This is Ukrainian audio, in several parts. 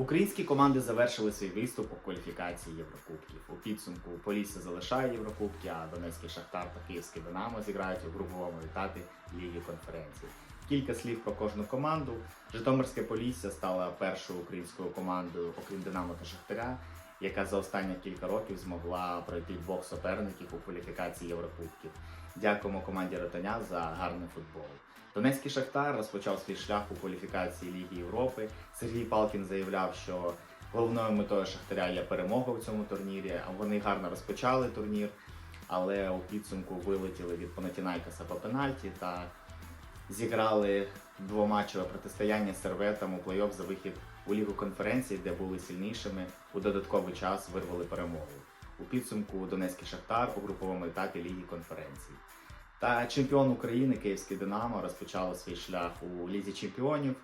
Українські команди завершили свій виступ у кваліфікації Єврокубків. У підсумку Полісся залишає Єврокубки, а Донецький Шахтар та Київський Динамо зіграють у груповому етапі Ліги конференцій. Кілька слів про кожну команду. Житомирське Полісся стала першою українською командою, окрім Динамо та Шахтаря, яка за останні кілька років змогла пройти двох суперників у кваліфікації Єврокубків. Дякуємо команді Ротаня за гарний футбол. Донецький Шахтар розпочав свій шлях у кваліфікації Ліги Європи. Сергій Палкін заявляв, що головною метою Шахтаря є перемога у цьому турнірі. Вони гарно розпочали турнір, але у підсумку вилетіли від Панатінайкаса по пенальті та зіграли двоматчеве протистояння з серветом у плей-офф за вихід у Лігу конференції, де були сильнішими. У додатковий час вирвали перемогу. У підсумку Донецький Шахтар у груповому етапі Ліги конференцій. Та чемпіон України Київський Динамо розпочало свій шлях у Лізі Чемпіонів.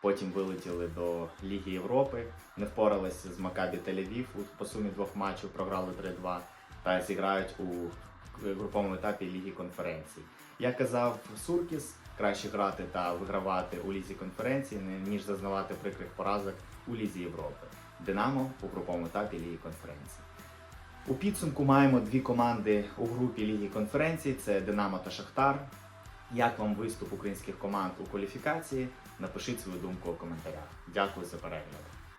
Потім вилетіли до Ліги Європи, не впоралися з Макабі Тель-Авів по сумі двох матчів, програли 3-2 та зіграють у груповому етапі Ліги конференцій. Як казав Суркіс, краще грати та вигравати у Лізі конференції, ніж зазнавати прикрих поразок у Лізі Європи. Динамо у груповому етапі Ліги конференцій. У підсумку маємо дві команди у групі Ліги конференцій: це Динамо та Шахтар. Як вам виступ українських команд у кваліфікації? Напишіть свою думку у коментарях. Дякую за перегляд.